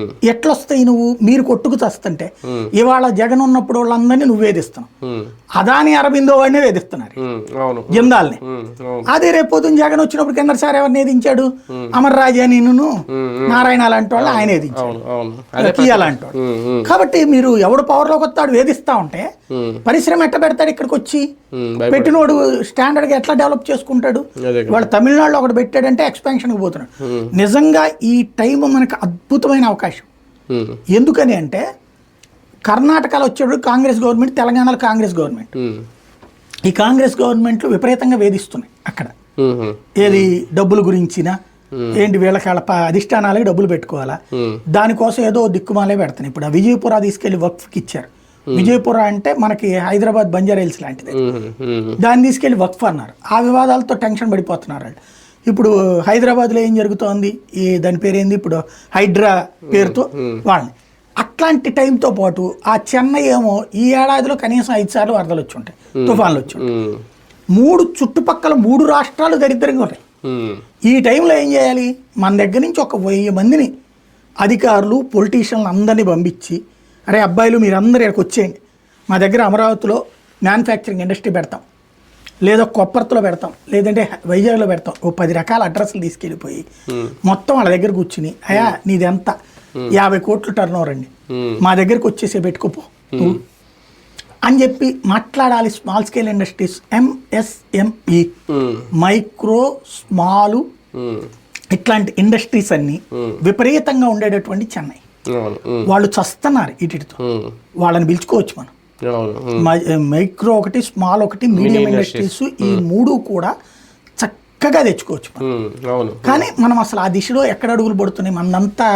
ఉమ్, ఎట్లొస్తాయి నువ్వు? మీరు కొట్టుకు చస్తుంటే. ఇవాళ జగన్ ఉన్నప్పుడు వాళ్ళందరినీ నువ్వు వేధిస్తున్నావు. అదాని అరవిందో వాడిని వేధిస్తున్నారు. జిందాల్ని. అదే రేపు పొద్దున్న జగన్ వచ్చినప్పుడు కింద సార్ ఎవరిని ఏదించాడు అమర్ రాజా నిన్ను నారాయణ అలాంటి వాళ్ళు ఆయన లాంటి ఉమ్, కాబట్టి మీరు ఎవడు పవర్లోకి వస్తాడు? వేధిస్తా ఉంటే పరిశ్రమ ఎట్ట పెడతాడు ఇక్కడికి వచ్చి పెట్టినోడు స్టాండర్డ్గా ఎట్లా డెవలప్ చేసుకుంటాడు. వాళ్ళు తమిళనాడులో ఒకటి పెట్టాడంటే ఎక్స్పాన్షన్కి పోతున్నాడు. నిజంగా ఈ టైం మనకు అద్భుతమైన అవకాశం. ఎందుకని అంటే కర్ణాటకలో వచ్చేటప్పుడు కాంగ్రెస్ గవర్నమెంట్ తెలంగాణలో కాంగ్రెస్ గవర్నమెంట్. ఈ కాంగ్రెస్ గవర్నమెంట్లు విపరీతంగా వేధిస్తున్నాయి అక్కడ. ఏది డబ్బుల గురించిన ఏంటి వీళ్ళకి వాళ్ళ ప- అధిష్టానాలకి డబ్బులు పెట్టుకోవాలా? దానికోసం ఏదో దిక్కుమాలే పెడతాను ఇప్పుడు ఆ విజయపుర తీసుకెళ్ళి వక్ఫ్కి ఇచ్చారు. విజయపుర అంటే మనకి హైదరాబాద్ బంజారా హిల్స్ లాంటిది. ఉమ్, ఉమ్, దాన్ని తీసుకెళ్ళి వక్ఫ్ అన్నారు. ఆ వివాదాలతో టెన్షన్ పడిపోతున్నారు వాళ్ళు. ఇప్పుడు హైదరాబాద్లో ఏం జరుగుతోంది? ఈ దాని పేరేంది? ఇప్పుడు హైడ్రా పేరుతో వాళ్ళని. అట్లాంటి టైంతో పాటు ఆ చెన్నై ఏమో ఈ ఏడాదిలో కనీసం ఐదు సార్లు వరదలు వచ్చి ఉంటాయి. తుఫాన్లు వచ్చి ఉంటాయి. మూడు చుట్టుపక్కల మూడు రాష్ట్రాలు దరిద్రంగా ఉమ్, ఈ టైంలో ఏం చేయాలి? మన దగ్గర నుంచి ఒక వెయ్యి మందిని అధికారులు పొలిటీషియన్లు అందరినీ పంపించి అరే అబ్బాయిలు మీరందరూ ఇక్కడికి వచ్చేయండి. మా దగ్గర అమరావతిలో మ్యానుఫ్యాక్చరింగ్ ఇండస్ట్రీ పెడతాం. లేదా కొప్పర్తిలో పెడతాం. లేదంటే వైజాగ్లో పెడతాం. ఓ పది రకాల అడ్రస్లు తీసుకెళ్ళిపోయి మొత్తం వాళ్ళ దగ్గర కూర్చుని అయ్యా నీది ఎంత యాభై కోట్లు టర్న్ ఓవర్ అండి. మా దగ్గరికి వచ్చేసే పెట్టుకోపో. అని చెప్పి మాట్లాడాలి small scale industries MSME micro small ఇట్లాంటి ఇండస్ట్రీస్ అన్ని విపరీతంగా ఉండేటటువంటి చెన్నై. వాళ్ళు చస్తున్నారు ఇటుతో వాళ్ళని పిలుచుకోవచ్చు మనం. మైక్రో ఒకటి స్మాల్ ఒకటి మీడియం ఇండస్ట్రీస్ ఈ మూడు కూడా చక్కగా తెచ్చుకోవచ్చు మనం. కానీ మనం అసలు ఆ దిశలో ఎక్కడ అడుగులు పడుతున్నాయి? మనంతా